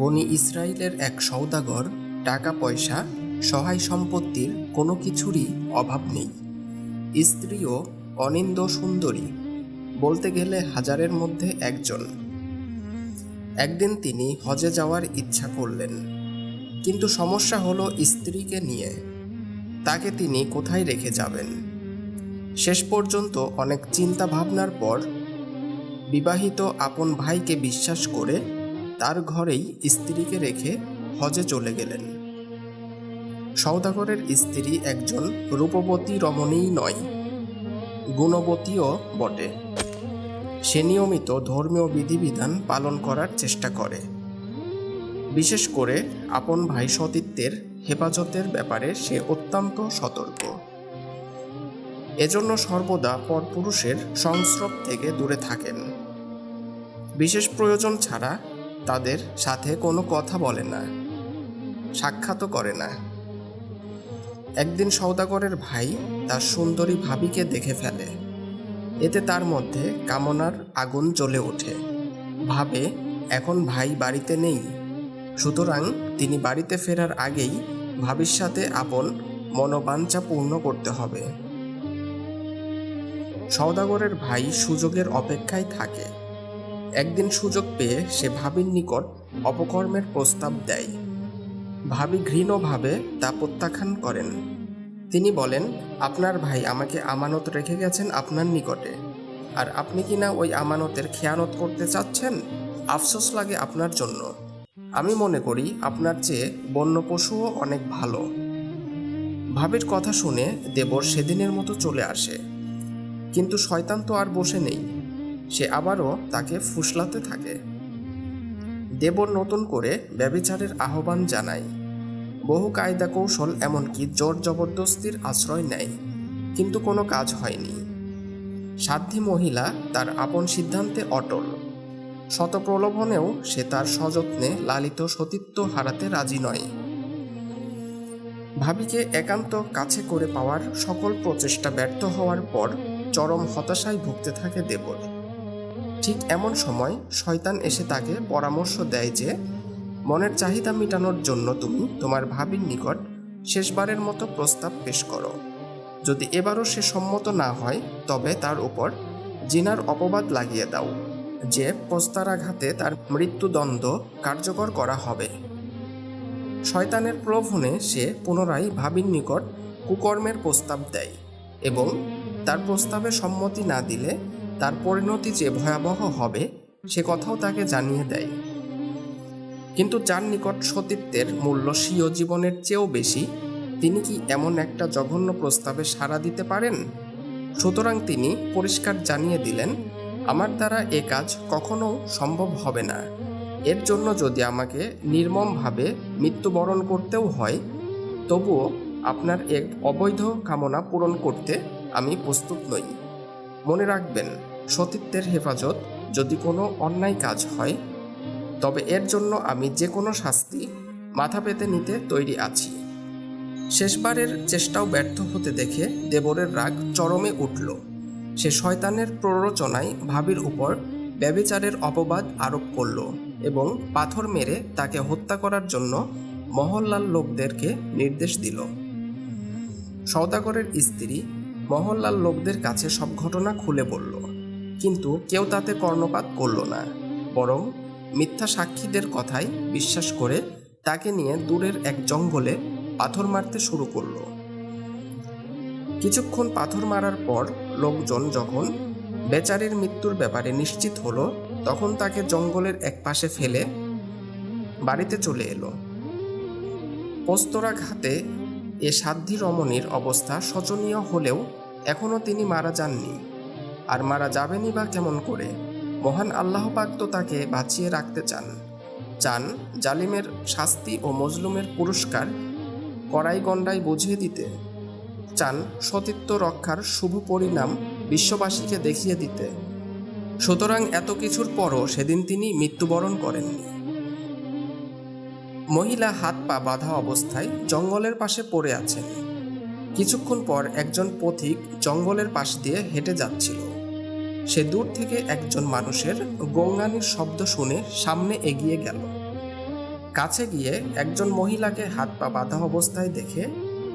বনি ইসরায়েলের এক সওদাগর টাকা পয়সা সহায় সম্পত্তির কোনো কিছুরই অভাব নেই। স্ত্রীও অনিন্দ সুন্দরী, বলতে গেলে হাজারের মধ্যে একজন। একদিন তিনি হজে যাওয়ার ইচ্ছা করলেন, কিন্তু সমস্যা হলো স্ত্রীকে নিয়ে। তাকে তিনি কোথায় রেখে যাবেন? শেষ পর্যন্ত অনেক চিন্তা ভাবনার পর বিবাহিত আপন ভাইকে বিশ্বাস করে তার ঘরেই স্ত্রীকে রেখে হজে চলে গেলেন। সৌদাগরের স্ত্রী একজন রূপবতী রমণীই নয়, গুণবতীও বটে। সে নিয়মিত ধর্মীয় বিধিবিধান পালন করার চেষ্টা করে। বিশেষ করে আপন ভাই সতীত্বের হেফাজতের ব্যাপারে সে অত্যন্ত সতর্ক। এজন্য সর্বদা পরপুরুষের সংস্রব থেকে দূরে থাকেন। বিশেষ প্রয়োজন ছাড়া তাদের সাথে কোনো কথা বলে না, সাক্ষাৎও করে না। একদিন সৌদাগরের ভাই তার সুন্দরী ভাবিকে দেখে ফেলে। এতে তার মধ্যে কামনার আগুন জ্বলে ওঠে। ভাবে, এখন ভাই বাড়িতে নেই। সুতরাং তিনি বাড়িতে ফেরার আগেই ভাবির সাথে আপন মনোবাঞ্ছা পূর্ণ করতে হবে। সৌদাগরের ভাই সুযোগের অপেক্ষায় থাকে। একদিন সুযোগ পেয়ে সে ভাবির নিকট অপকর্মের প্রস্তাব দেয়। ভাবি ঘৃণভাবে তা প্রত্যাখ্যান করেন। তিনি বলেন, আপনার ভাই আমাকে আমানত রেখে গেছেন আপনার নিকটে। আর আপনি কি না ওই আমানতের খেয়ানত করতে চাচ্ছেন? আফসোস লাগে আপনার জন্য। আমি মনে করি আপনার চেয়ে বন্য পশুও অনেক ভালো ভাবির কথা শুনে দেবর সেদিনের মতো চলে আসে। কিন্তু শয়তান তো আর বসে নেই। সে আবারও তাকে ফুসলাতে থাকে। দেবর নতুন করে ব্যবিচারের আহ্বান জানায়। বহু কায়দা কৌশল এমনকি জোর জবরদস্তির আশ্রয় নেয়, কিন্তু কোনো কাজ হয়নি। সাধ্যী মহিলা তার আপন সিদ্ধান্তে অটল। শত প্রলোভনেও সে তার সযত্নে লালিত সতীত্ব হারাতে রাজি নয়। ভাবিকে একান্ত কাছে করে পাওয়ার সকল প্রচেষ্টা ব্যর্থ হওয়ার পর চরম হতাশায় ভুগতে থাকে দেবর। ঠিক এমন সময় শয়তান এসে তাকে পরামর্শ দেয় যে, মনের চাহিদা মেটানোর জন্য তুমি তোমার ভাবির নিকট শেষবারের মতো প্রস্তাব পেশ করো। যদি এবারও সে সম্মত না হয়, তবে তার উপর জিনার অপবাদ লাগিয়ে দাও, যে প্রস্তারাঘাতে তার মৃত্যুদণ্ড কার্যকর করা হবে। শয়তানের প্রলোভনে সে পুনরায় ভাবির নিকট কুকর্মের প্রস্তাব দেয় এবং তার প্রস্তাবে সম্মতি না দিলে তার পরিণতি যে ভয়াবহ হবে, সে কথাও তাকে জানিয়ে দেয়। কিন্তু যার নিকট সতীত্বের মূল্য স্বীয় জীবনের চেয়েও বেশি, তিনি কি এমন একটা জঘন্য প্রস্তাবে সাড়া দিতে পারেন? সুতরাং তিনি পরিষ্কার জানিয়ে দিলেন, আমার দ্বারা এ কাজ কখনো সম্ভব হবে না। এর জন্য যদি আমাকে নির্মমভাবে মৃত্যুবরণ করতেও হয়, তবুও আপনার এক অবৈধ কামনা পূরণ করতে আমি প্রস্তুত নই। মনে রাখবেন সতীত্বের হেফাজত যদি কোনো অন্যায় কাজ হয়, তবে এর জন্য আমি যে কোনো শাস্তি মাথা পেতে নিতে তৈরি আছি। শেষবারের চেষ্টাও ব্যর্থ হতে দেখে দেবরের রাগ চরমে উঠল। সে শয়তানের প্ররোচনায় ভাবির উপর ব্যবিচারের অপবাদ আরোপ করল এবং পাথর মেরে তাকে হত্যা করার জন্য মহল্লার লোকদেরকে নির্দেশ দিল। সৌদাগরের স্ত্রী মহল্লার লোকদের কাছে সব ঘটনা খুলে বলল। কিন্তু কেউ তাতে কর্ণপাত করল না, বরং মিথ্যা সাক্ষীদের কথাই বিশ্বাস করে তাকে নিয়ে দূরের এক জঙ্গলে পাথর মারতে শুরু করল। কিছুক্ষণ পাথর মারার পর লোকজন যখন বেচারির মৃত্যুর ব্যাপারে নিশ্চিত হলো, তখন তাকে জঙ্গলের এক পাশে ফেলে বাড়িতে চলে এলো। পোস্তরা ঘাতে এ সাধ্যী রমণীর অবস্থা শোচনীয় হলেও এখনও তিনি মারা যাননি। আর মারা যাবেনই বা কেমন করে? মহান আল্লাহ পাক তো তাকে বাঁচিয়ে রাখতে চান। চান জালিমের শাস্তি ও মজলুমের পুরস্কার কড়াই গণ্ডায় বুঝিয়ে দিতে। চান সতীত্ব রক্ষার শুভ পরিণাম বিশ্ববাসীকে দেখিয়ে দিতে। সুতরাং এত কিছুর পরও সেদিন তিনি মৃত্যুবরণ করেননি। মহিলা হাত পা বাঁধা অবস্থায় জঙ্গলের পাশে পড়ে আছেন। কিছুক্ষণ পর একজন পথিক জঙ্গলের পাশ দিয়ে হেঁটে যাচ্ছিল। সে দূর থেকে একজন মানুষের গঙ্গানির শব্দ শুনে সামনে এগিয়ে গেল। কাছে গিয়ে একজন মহিলাকে হাত পা বাঁধা অবস্থায় দেখে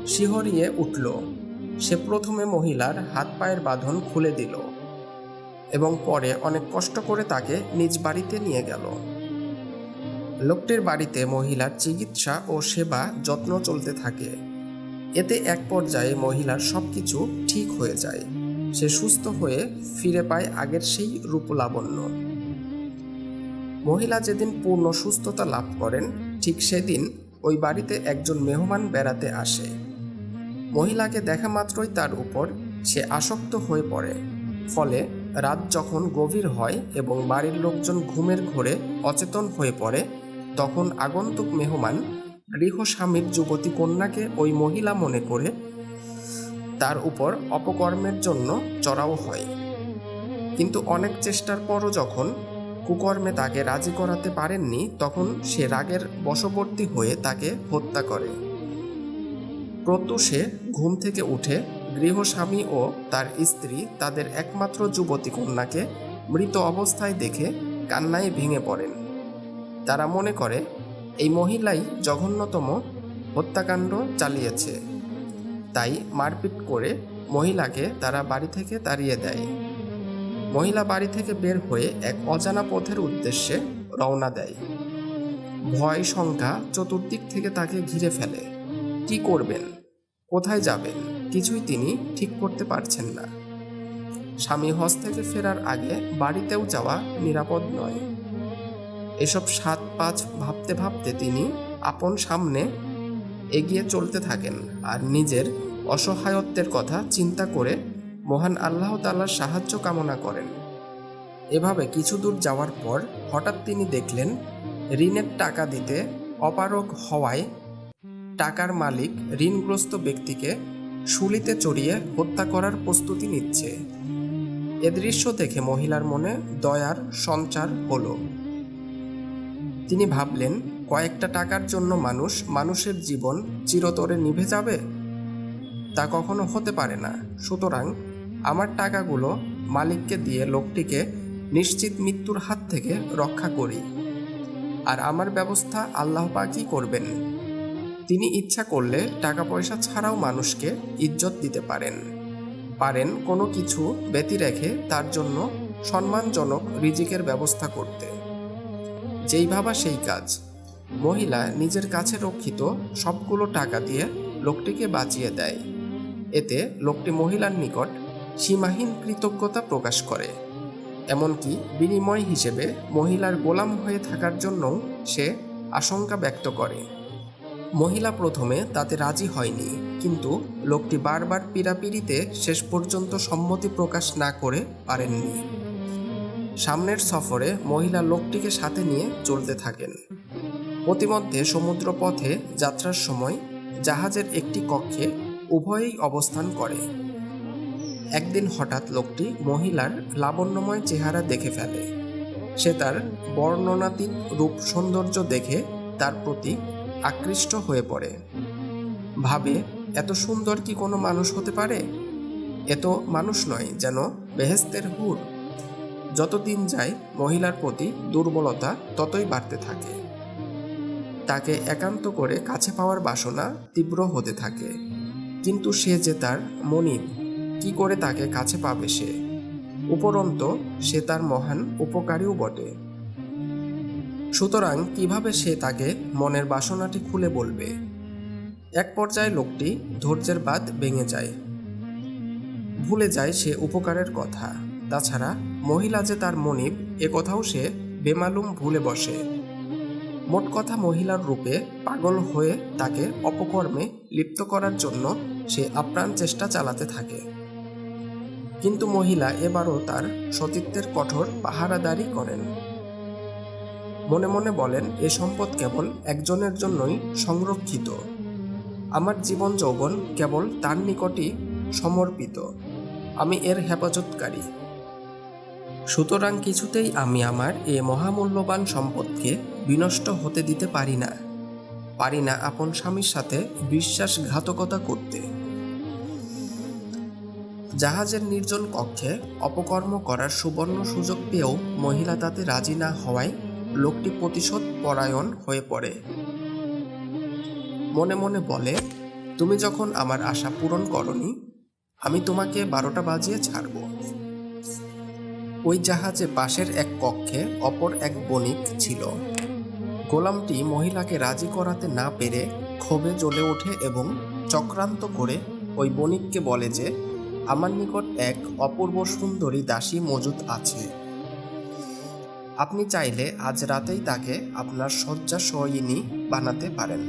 শিহরিয়ে উঠল। সে প্রথমে মহিলার হাত পায়ের বাঁধন খুলে দিল এবং পরে অনেক কষ্ট করে তাকে নিজ বাড়িতে নিয়ে গেল। লোকটির বাড়িতে মহিলার চিকিৎসা ও সেবা যত্ন চলতে থাকে। এতে এক পর্যায়ে মহিলার সব কিছু ঠিক হয়ে যায়। সে সুস্থ হয়ে ফিরে পায় আগের সেই রূপলাবণ্য। মহিলা যেদিন পূর্ণ সুস্থতা লাভ করেন, ঠিক সেদিন ওই বাড়িতে একজন মেহমান বেড়াতে আসে। মহিলাকে দেখা মাত্রই তার উপর সে আসক্ত হয়ে পড়ে। ফলে রাত যখন গভীর হয় এবং বাড়ির লোকজন ঘুমের ঘোরে অচেতন হয়ে পড়ে, তখন আগন্তুক মেহমান গৃহস্বামীর যুবতী কন্যাকে ওই মহিলা মনে করে তার উপর অপকর্মের জন্য চড়াও হয়। কিন্তু অনেক চেষ্টার পরও যখন কুকর্মে তাকে রাজি করাতে পারেননি, তখন সে রাগের বশবর্তী হয়ে তাকে হত্যা করে। প্রত্যুষে ঘুম থেকে উঠে গৃহস্বামী ও তার স্ত্রী, তাদের একমাত্র যুবতী কন্যাকে মৃত অবস্থায় দেখে কান্নায় ভেঙে পড়েন। তারা মনে করে, এই মহিলাই জঘন্যতম হত্যাকাণ্ড চালিয়েছে। তাই মারপিট করে মহিলাকে তারা বাড়ি থেকে তাড়িয়ে দেয়। মহিলা বাড়ি থেকে বের হয়ে এক অজানা পথের উদ্দেশ্যে রওনা দেয়। ভয় শঙ্কা চতুর্দিক থেকে তাকে ঘিরে ফেলে। কি করবেন? কোথায় যাবেন? কিছুই তিনি ঠিক করতে পারছেন না। স্বামী হজ থেকে ফেরার আগে বাড়িতেও যাওয়া নিরাপদ নয়। এসব সাত পাঁচ ভাবতে ভাবতে তিনি আপন সামনে এগিয়ে চলতে থাকেন আর নিজের অসহায়ত্বের কথা চিন্তা করে মহান আল্লাহ তাল্লার সাহায্য কামনা করেন। এভাবে কিছু দূর যাওয়ার পর হঠাৎ তিনি দেখলেন, ঋণের টাকা দিতে অপারগ হওয়ায় টাকার মালিক ঋণগ্রস্ত ব্যক্তিকে শুলিতে চড়িয়ে হত্যা করার প্রস্তুতি নিচ্ছে। এ দৃশ্য দেখে মহিলার মনে দয়ার সঞ্চার হলো। তিনি ভাবলেন কয়েকটা টাকার জন্য মানুষ মানুষের জীবন চিরতরে নিভে যাবে? তা কখনো হতে পারে না। সুতরাং আমার টাকাগুলো মালিককে দিয়ে লোকটিকে নিশ্চিত মৃত্যুর হাত থেকে রক্ষা করি। আর আমার ব্যবস্থা আল্লাহ পাকই করবেন। তিনি ইচ্ছা করলে টাকা পয়সা ছাড়াও মানুষকে ইজ্জত দিতে পারেন। পারেন কোনো কিছু ব্যতি রেখে তার জন্য সম্মানজনক রিজিকের ব্যবস্থা করতে। যেই ভাবা সেই কাজ। মহিলা নিজের কাছে রক্ষিত সবগুলো টাকা দিয়ে লোকটিকে বাঁচিয়ে দেয়। এতে লোকটি মহিলার নিকট সীমাহীন কৃতজ্ঞতা প্রকাশ করে। এমনকি বিনিময় হিসেবে মহিলার গোলাম হয়ে থাকার জন্যও সে আশঙ্কা ব্যক্ত করে। মহিলা প্রথমে তাতে রাজি হয়নি, কিন্তু লোকটি বারবার পীড়াপিড়িতে শেষ পর্যন্ত সম্মতি প্রকাশ না করে পারেননি। সামনের সফরে মহিলা লোকটিকে সাথে নিয়ে চলতে থাকেন। প্রতিমধ্যে সমুদ্র পথে যাত্রার সময় জাহাজের একটি কক্ষে উভয়েই অবস্থান করে। একদিন হঠাৎ লোকটি মহিলার লাবণ্যময় চেহারা দেখে ফেলে। সে তার বর্ণনাতীত রূপ সৌন্দর্য দেখে তার প্রতি আকৃষ্ট হয়ে পড়ে। ভাবে, এত সুন্দর কি কোনো মানুষ হতে পারে? এত মানুষ নয়, যেন বেহেস্তের হুর। যতদিন যায়, মহিলার প্রতি দুর্বলতা ততই বাড়তে থাকে। তাকে একান্ত করে কাছে পাওয়ার বাসনা তীব্র হতে থাকে। কিন্তু সে যে তার মনিব, কি করে তাকে কাছে পাবে সে? উপরন্ত সে তার মহান উপকারীও বটে। সুতরাং কীভাবে সে তাকে মনের বাসনাটি খুলে বলবে? এক পর্যায়ে লোকটি ধৈর্যের বাদ ভেঙে যায়। ভুলে যায় সে উপকারের কথা। তাছাড়া মহিলা যে তার মনিব, এ কথাও সে বেমালুম ভুলে বসে। মোট কথা মহিলার রূপে পাগল হয়ে তাকে অপকর্মে লিপ্ত করার জন্য সে আপ্রাণ চেষ্টা চালাতে থাকে। কিন্তু মহিলা এবারও তার সতীত্বের কঠোর পাহারাদারি করেন। মনে মনে বলেন, এ সম্পদ কেবল একজনের জন্যই সংরক্ষিত। আমার জীবন যৌবন কেবল তার নিকটই সমর্পিত। আমি এর হেফাজতকারী। সুতরাং কিছুতেই আমি আমার এ মহামূল্যবান সম্পদকে বিনষ্ট হতে দিতে পারি না। পারি না আপন স্বামীর সাথে বিশ্বাসঘাতকতা করতে। জাহাজের নির্জন কক্ষে অপকর্ম করার সুবর্ণ সুযোগ পেয়েও মহিলা তাতে রাজি না হওয়ায় লোকটি প্রতিশোধ পরায়ণ হয়ে পড়ে। মনে মনে বলে, তুমি যখন আমার আশা পূরণ করনি, আমি তোমাকে বারোটা বাজিয়ে ছাড়ব। ওই জাহাজে পাশের এক কক্ষে অপর এক বণিক ছিল। গোলামটি মহিলাকে রাজি করাতে না পেরে ক্ষোভে জ্বলে ওঠে এবং চক্রান্ত করে ওই বণিককে বলে যে, আমার নিকট এক অপূর্ব সুন্দরী দাসী মজুদ আছে। আপনি চাইলে আজ রাতেই তাকে আপনার শয্যা সয়িনী বানাতে পারেন।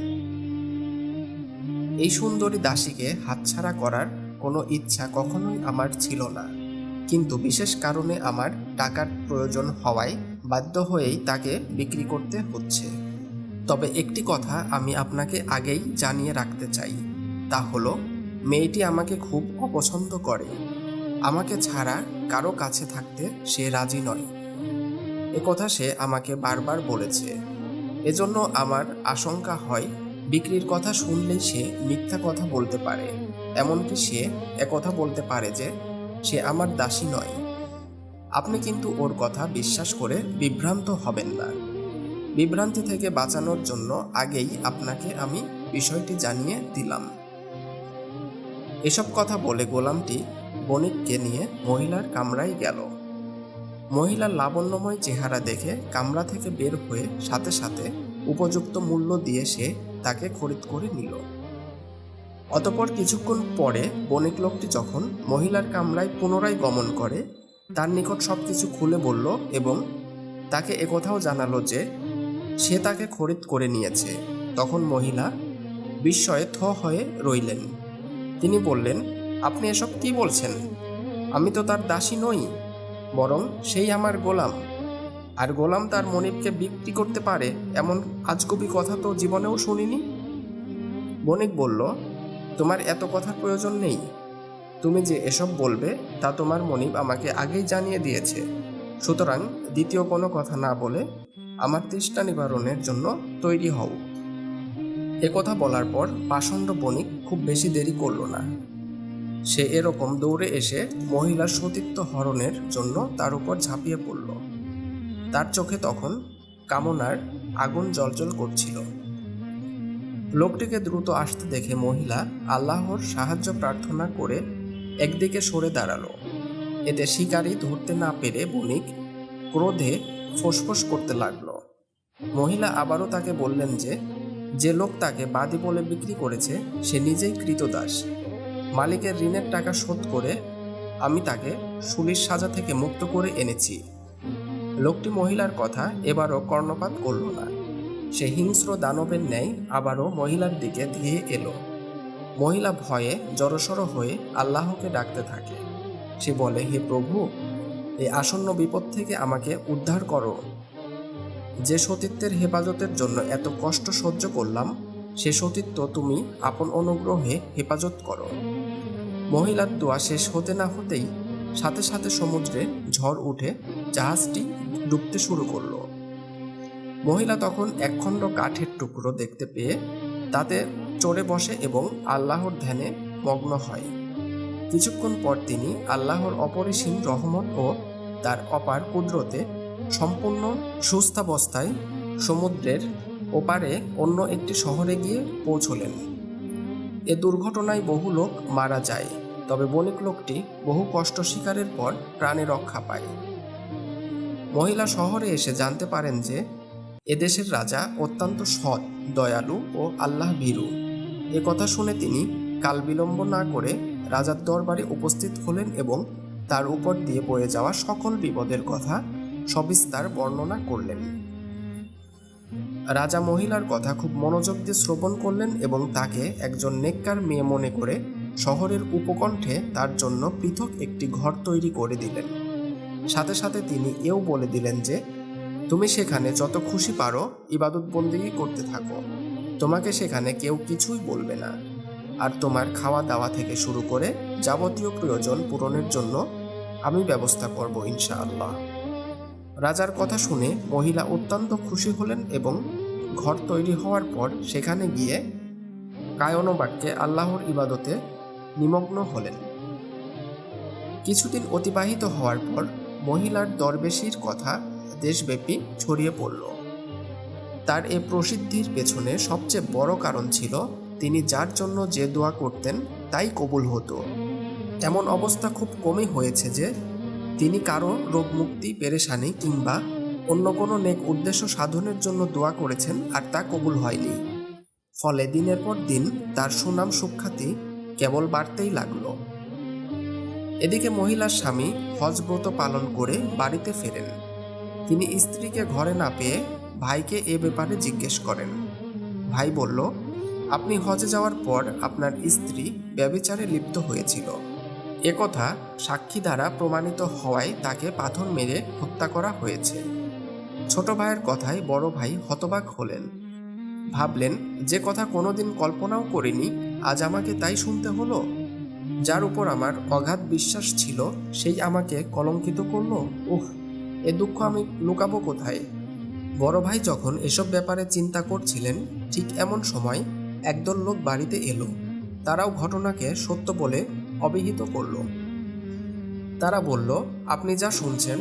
এই সুন্দরী দাসীকে হাতছাড়া করার কোনো ইচ্ছা কখনোই আমার ছিল না। কিন্তু বিশেষ কারণে আমার টাকার প্রয়োজন হওয়ায় বাধ্য হয়েই তাকে বিক্রি করতে হচ্ছে। তবে একটি কথা আমি আপনাকে আগেই জানিয়ে রাখতে চাই, তা হলো, মেয়েটি আমাকে খুব অপছন্দ করে। আমাকে ছাড়া কারও কাছে থাকতে সে রাজি নয়। এ কথা সে আমাকে বারবার বলেছে। এজন্য আমার আশঙ্কা হয়, বিক্রির কথা শুনলেই সে মিথ্যা কথা বলতে পারে। এমনকি সে একথা বলতে পারে যে সে আমার দাসী নয়। আপনি কিন্তু ওর কথা বিশ্বাস করে বিভ্রান্ত হবেন না। বিভ্রান্তি থেকে বাঁচানোর জন্য আগেই আপনাকে আমি বিষয়টি জানিয়ে দিলাম। এসব কথা বলে গোলামটি বণিককে নিয়ে মহিলার কামরায় গেল। মহিলার লাবণ্যময় চেহারা দেখে কামরা থেকে বের হয়ে সাথে সাথে উপযুক্ত মূল্য দিয়ে সে তাকে খরিদ করে নিল। অতপর কিছুক্ষণ পরে বণিক লোকটি যখন মহিলার কামরায় পুনরায় গমন করে, তার নিকট সব কিছু খুলে বলল এবং তাকে একথাও জানালো যে সে তাকে খরিদ করে নিয়েছে। তখন মহিলা বিস্ময়ে থ হয়ে রইলেন। তিনি বললেন, আপনি এসব কি বলছেন? আমি তো তার দাসী নই, বরং সেই আমার গোলাম। আর গোলাম তার মনিবকে বিক্রি করতে পারে এমন আজকবি কথা তো জীবনেও শুনিনি? বণিক বলল তোমার এত কথার প্রয়োজন নেই। তুমি যে এসব বলবে, তা তোমার মনিব আমাকে আগেই জানিয়ে দিয়েছে। সুতরাং দ্বিতীয় কোনো কথা না বলে আমার তৃষ্ণা নিবারণের জন্য তৈরি হও। কথা বলার পর পাষণ্ড বণিক খুব বেশি দেরি করল না। সে এরকম দৌড়ে এসে মহিলার সতীত্ব হরণের জন্য তার উপর ঝাঁপিয়ে পড়ল। তার চোখে তখন কামনার আগুন জলজল করছিল। লোকটিকে দ্রুত আসতে দেখে মহিলা আল্লাহর সাহায্য প্রার্থনা করে একদিকে সরে দাঁড়াল। এতে শিকারি ধরতে না পেরে বণিক ক্রোধে ফোসফোস করতে লাগল। মহিলা আবারও তাকে বললেন যে যে লোক তাকে বাদী বলে বিক্রি করেছে, সে নিজেই কৃতদাস। মালিকের ঋণের টাকা শোধ করে আমি তাকে সুলির সাজা থেকে মুক্ত করে এনেছি। লোকটি মহিলার কথা এবারও কর্ণপাত করল না। সে হিংস্র দানবের ন্যায় আবারও মহিলার দিকে ধেয়ে এলো। মহিলা ভয়ে জড়সড় হয়ে আল্লাহকে ডাকতে থাকে। সে বলে, হে প্রভু, এই আসন্ন বিপদ থেকে আমাকে উদ্ধার করো। যে সতীত্বের হেফাজতের জন্য এত কষ্ট সহ্য করলাম, সে সতীত্ব তুমি আপন অনুগ্রহে হেফাজত করো। মহিলার দোয়া শেষ হতে না হতেই সাথে সাথে সমুদ্রে ঝড় উঠে জাহাজটি ডুবতে শুরু করল। মহিলা তখন একখণ্ড কাঠের টুকরো দেখতে পেয়ে তাতে চড়ে বসে এবং আল্লাহর ধ্যানে মগ্ন হয়। কিছুক্ষণ পর তিনি আল্লাহর অপরিসীম রহমত ও তার অপার কুদরতে সম্পূর্ণ সুস্থাবস্থায় সমুদ্রের ওপারে অন্য একটি শহরে গিয়ে পৌঁছলেন। এ দুর্ঘটনায় বহু লোক মারা যায়, তবে বণিক লোকটি বহু কষ্ট শিকারের পর প্রাণে রক্ষা পায়। মহিলা শহরে এসে জানতে পারেন যে এদেশের রাজা অত্যন্ত সৎ, দয়ালু ও আল্লাহ ভীরু। এ কথা শুনে তিনি কাল বিলম্ব না করে রাজার দরবারে উপস্থিত হলেন এবং তার উপর দিয়ে বয়ে যাওয়া সকল বিপদের কথা সবিস্তার বর্ণনা করলেন। রাজা মহিলার কথা খুব মনোযোগ দিয়ে শ্রবণ করলেন এবং তাকে একজন নেককার মেয়ে মনে করে শহরের উপকণ্ঠে তার জন্য পৃথক একটি ঘর তৈরি করে দিলেন। সাথে সাথে তিনি এও বলে দিলেন যে তুমি সেখানে যত খুশি পারো ইবাদত বন্দিগি করতে থাকো। তোমাকে সেখানে কেউ কিছুই বলবে না। আর তোমার খাওয়া দাওয়া থেকে শুরু করে যাবতীয় প্রয়োজন পূরণের জন্য আমি ব্যবস্থা করব ইনশাআল্লাহ। রাজার কথা শুনে মহিলা অত্যন্ত খুশি হলেন এবং ঘর তৈরি হওয়ার পর সেখানে গিয়ে কায়নবাক্যে আল্লাহর ইবাদতে নিমগ্ন হলেন। কিছুদিন অতিবাহিত হওয়ার পর মহিলার দরবেশির কথা দেশব্যাপী ছড়িয়ে পড়ল। তার এ প্রসিদ্ধির পেছনে সবচেয়ে বড় কারণ ছিল, তিনি যার জন্য যে দোয়া করতেন তাই কবুল হতো। এমন অবস্থা খুব কমই হয়েছে যে, তিনি কারও রোগমুক্তি, পেরেশানি কিংবা অন্য কোনো নেক উদ্দেশ্য সাধনের জন্য দোয়া করেছেন আর তা কবুল হয়নি। ফলে দিনের পর দিন তার সুনাম সুখ্যাতি কেবল বাড়তেই লাগল। এদিকে মহিলার স্বামী হজব্রত পালন করে বাড়িতে ফেরেন। তিনি স্ত্রীকে ঘরে না পেয়ে ভাইকে এ ব্যাপারে জিজ্ঞেস করেন। ভাই বলল, আপনি হজে যাওয়ার পর আপনার স্ত্রী ব্যবিচারে লিপ্ত হয়েছিল। একথা সাক্ষী দ্বারা প্রমাণিত হওয়ায় তাকে পাথর মেরে হত্যা করা হয়েছে। ছোট ভাইয়ের কথায় বড় ভাই হতবাক হলেন। ভাবলেন, যে কথা কোনোদিন কল্পনাও করিনি, আজ আমাকে তাই শুনতে হলো? যার উপর আমার অগাধ বিশ্বাস ছিল, সেই আমাকে কলঙ্কিত করল? উহ! এ দুঃখ আমি লুকাবো কোথায়? বড় ভাই যখন এসব ব্যাপারে চিন্তা করছিলেন, ঠিক এমন সময় একদল লোক বাড়িতে এলো। তারাও ঘটনাকে সত্য বলে অবিহিত করল। তারা বলল, আপনি যা শুনছেন,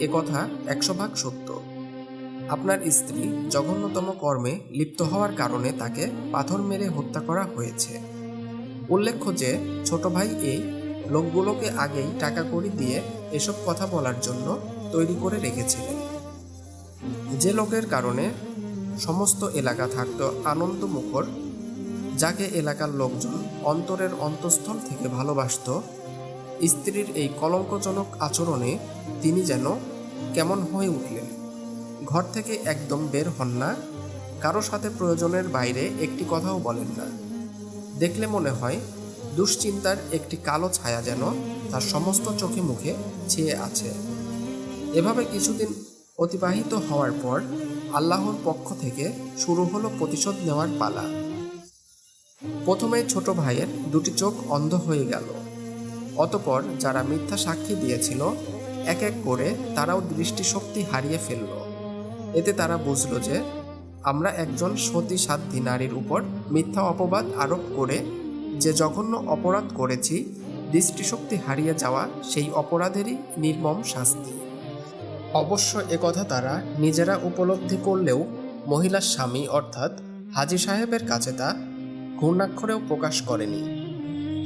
এ কথা একশো ভাগ সত্য। আপনার স্ত্রী জঘন্যতম কর্মে লিপ্ত হওয়ার কারণে তাকে পাথর মেরে হত্যা করা হয়েছে। উল্লেখ্য যে, ছোট ভাই এই লোকগুলোকে আগেই টাকা কড়ি দিয়ে এসব কথা বলার জন্য তৈরি করে রেখেছিলেন। যে লোকের কারণে সমস্ত এলাকা থাকত আনন্দ মুখর যাকে এলাকার লোকজন অন্তরের অন্তঃস্থল থেকে ভালোবাসত, স্ত্রীর এই কলঙ্কজনক আচরণে তিনি যেন কেমন হয়ে উঠলেন। ঘর থেকে একদম বের হন না, কারও সাথে প্রয়োজনের বাইরে একটি কথাও বলেন না। দেখলে মনে হয়, দুশ্চিন্তার একটি কালো ছায়া যেন তার সমস্ত চোখে মুখে ছেয়ে আছে। এভাবে কিছুদিন অতিবাহিত হওয়ার পর আল্লাহর পক্ষ থেকে শুরু হলো প্রতিশোধ নেওয়ার পালা। প্রথমে ছোট ভাইয়ের দুটি চোখ অন্ধ হয়ে গেল। অতপর যারা মিথ্যা সাক্ষী দিয়েছিল, এক এক করে তারাও দৃষ্টিশক্তি হারিয়ে ফেলল। এতে তারা বুঝল যে, আমরা একজন সতী সাধ্যী নারীর উপর মিথ্যা অপবাদ আরোপ করে যে জঘন্য অপরাধ করেছি, দৃষ্টিশক্তি হারিয়ে যাওয়া সেই অপরাধেরই নির্মম শাস্তি। অবশ্য একথা তারা নিজেরা উপলব্ধি করলেও মহিলার স্বামী অর্থাৎ হাজি সাহেবের কাছে তা ঘূর্ণাক্ষরেও প্রকাশ করেনি।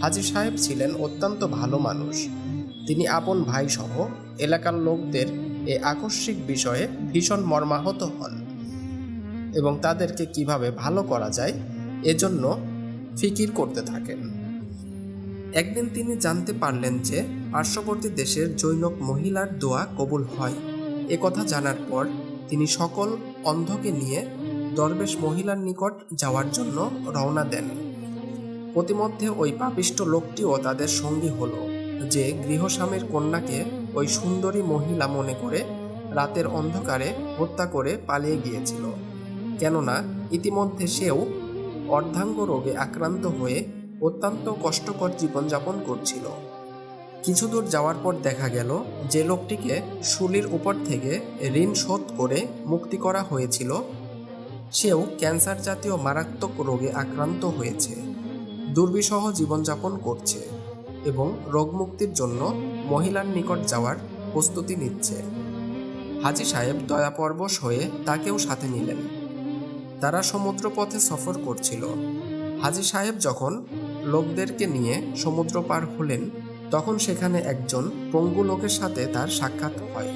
হাজি সাহেব ছিলেন অত্যন্ত ভালো মানুষ। তিনি আপন ভাই সহ এলাকার লোকদের এ আকস্মিক বিষয়ে ভীষণ মর্মাহত হন এবং তাদেরকে কীভাবে ভালো করা যায় এজন্য ফিকির করতে থাকেন। একদিন তিনি জানতে পারলেন যে পার্শ্ববর্তী দেশের জৈনক মহিলার দোয়া কবুল হয়। এ কথা জানার পর তিনি সকল অন্ধকে নিয়ে দরবেশ মহিলার নিকট যাওয়ার জন্য রওনা দেন। প্রতিমধ্যে ওই পাপিষ্ট লোকটিও তাদের সঙ্গী হলো, যে গৃহস্বামীর কন্যাকে ওই সুন্দরী মহিলা মনে করে রাতের অন্ধকারে হত্যা করে পালিয়ে গিয়েছিল। কেননা ইতিমধ্যে সেও অর্ধাঙ্গ রোগে আক্রান্ত হয়ে অত্যন্ত কষ্টকর জীবনযাপন করছিল। কিছু দূর যাওয়ার পর দেখা গেল যে লোকটিকে শুলির উপর থেকে ঋণ শোধ করে মুক্তি করা হয়েছিল। সেও ক্যান্সার জাতীয় মারাত্মক রোগে আক্রান্ত হয়েছে, দুর্বিষহ জীবনযাপন করছে এবং রোগমুক্তির জন্য মহিলার নিকট যাওয়ার প্রস্তুতি নিচ্ছে। হাজি সাহেব দয়াপরবশ হয়ে তাকেও সাথে নিলেন। তারা সমুদ্রপথে সফর করছিল। হাজি সাহেব যখন লোকদেরকে নিয়ে সমুদ্র পার হলেন তখন সেখানে একজন পঙ্গু লোকের সাথে তার সাক্ষাৎ হয়।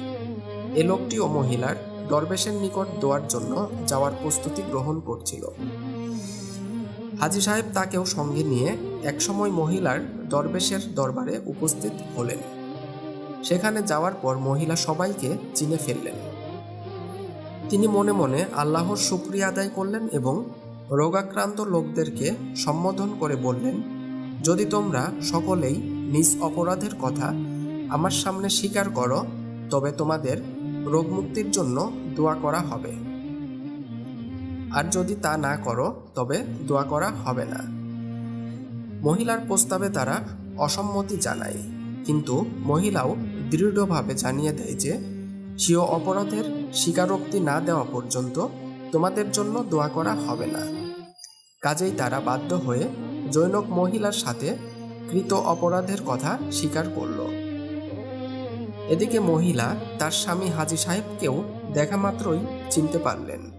এ লোকটিও মহিলার দরবেশের নিকট দোয়ার জন্য যাওয়ার প্রস্তুতি গ্রহণ করছিল। হাজি সাহেব তাকেও সঙ্গে নিয়ে একসময় মহিলার দরবেশের দরবারে উপস্থিত হলেন। সেখানে যাওয়ার পর মহিলা সবাইকে চিনে ফেললেন। তিনি মনে মনে আল্লাহর শুক্রিয়া আদায় করলেন এবং রোগাক্রান্ত লোকদেরকে সম্বোধন করে বললেন, যদি তোমরা সকলেই নিজ অপরাধের কথা আমার সামনে স্বীকার করো, তবে তোমাদের রোগমুক্তির জন্য দোয়া করা হবে। আর যদি তা না করো, তবে দোয়া করা হবে না। মহিলার প্রস্তাবে তারা অসম্মতি জানায়, কিন্তু মহিলাও দৃঢ়ভাবে জানিয়ে দেয় যে, স্বীয় অপরাধের স্বীকারোক্তি না দেওয়া পর্যন্ত তোমাদের জন্য দোয়া করা হবে না। কাজেই তারা বাধ্য হয়ে জৈনক মহিলার সাথে কৃত অপরাধের কথা স্বীকার করল। এদিকে মহিলা তার স্বামী হাজি সাহেবকেও দেখা মাত্রই চিনতে পারলেন।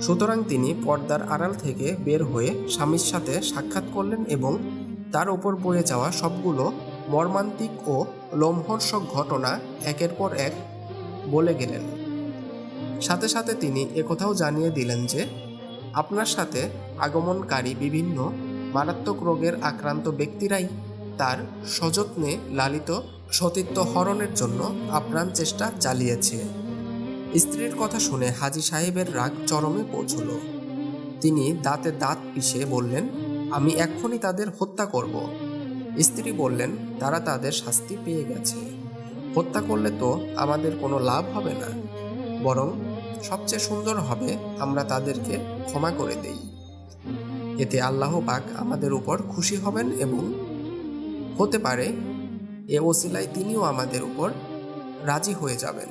সুতরাং তিনি পর্দার আড়াল থেকে বের হয়ে স্বামীর সাথে সাক্ষাৎ করলেন এবং তার ওপর বয়ে যাওয়া সবগুলো মর্মান্তিক ও লোমহর্ষক ঘটনা একের পর এক বলে গেলেন। সাথে সাথে তিনি একথাও জানিয়ে দিলেন যে, আপনার সাথে আগমনকারী বিভিন্ন মারাত্মক রোগের আক্রান্ত ব্যক্তিরাই তার সযত্নে লালিত সতীত্ব হরণের জন্য আপ্রাণ চেষ্টা চালিয়েছে। স্ত্রীর কথা শুনে হাজি সাহেবের রাগ চরমে পৌঁছল। তিনি দাঁতে দাঁত পিষে বললেন, আমি এক্ষুনি তাদের হত্যা করব। স্ত্রী বললেন, তারা তাদের শাস্তি পেয়ে গেছে। হত্যা করলে তো আমাদের কোনো লাভ হবে না। বরং সবচেয়ে সুন্দর হবে আমরা তাদেরকে ক্ষমা করে দেই। এতে আল্লাহ পাক আমাদের উপর খুশি হবেন এবং হতে পারে এ ওসিলায় তিনিও আমাদের উপর রাজি হয়ে যাবেন।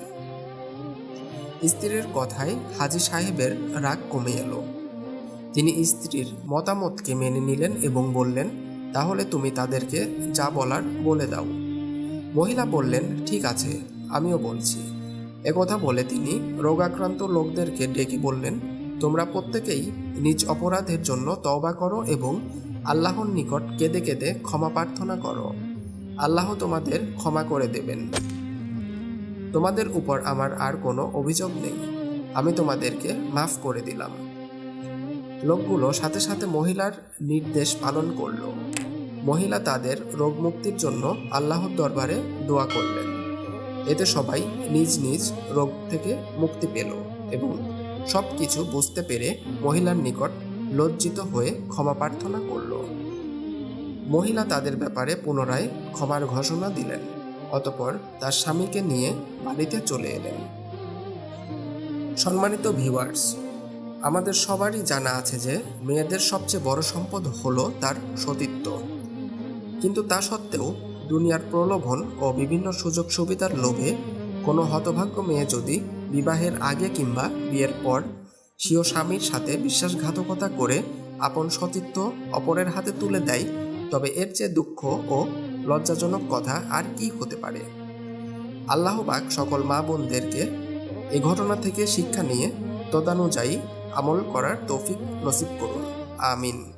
স্ত্রীর কথায় হাজি সাহেবের রাগ কমে এলো। তিনি স্ত্রীর মতামতকে মেনে নিলেন এবং বললেন, তাহলে তুমি তাদেরকে যা বলার বলে দাও। মহিলা বললেন, ঠিক আছে, আমিও বলছি। একথা বলে তিনি রোগাক্রান্ত লোকদেরকে ডেকে বললেন তোমরা প্রত্যেকেই নিজ অপরাধের জন্য তওবা করো এবং আল্লাহর নিকট কেঁদে কেঁদে ক্ষমা প্রার্থনা করো। আল্লাহ তোমাদের ক্ষমা করে দেবেন। তোমাদের উপর আমার আর কোনো অভিযোগ নেই। আমি তোমাদেরকে মাফ করে দিলাম। লোকগুলো সাথে সাথে মহিলার নির্দেশ পালন করল। মহিলা তাদের রোগ মুক্তির জন্য আল্লাহর দরবারে দোয়া করলেন। এতে সবাই নিজ নিজ রোগ থেকে মুক্তি পেল এবং সব কিছু বুঝতে পেরে মহিলার নিকট লজ্জিত হয়ে ক্ষমা প্রার্থনা করল। মহিলা তাদের ব্যাপারে পুনরায় ক্ষমার ঘোষণা দিলেন, অতপর তার স্বামীকে নিয়ে বাড়িতে চলে এলেন। সম্মানিত ভিউয়ার্স, আমাদের সবারই জানা আছে যে মেয়েদের সবচেয়ে বড় সম্পদ হলো তার সতীত্ব। কিন্তু তা সত্ত্বেও দুনিয়ার প্রলোভন ও বিভিন্ন সুযোগ সুবিধার লোভে কোনো হতভাগ্য মেয়ে যদি বিবাহের আগে কিংবা বিয়ের পর, স্বীয় স্বামীর সাথে বিশ্বাসঘাতকতা করে আপন সতীত্ব অপরের হাতে তুলে দেয়, তবে এর চেয়ে দুঃখ ও লজ্জাজনক কথা আর কি হতে পারে? আল্লাহবাক সকল মা বোনদেরকে এ ঘটনা থেকে শিক্ষা নিয়ে তদানুযায়ী আমল করার তৌফিক নসিব করুন। আমিন।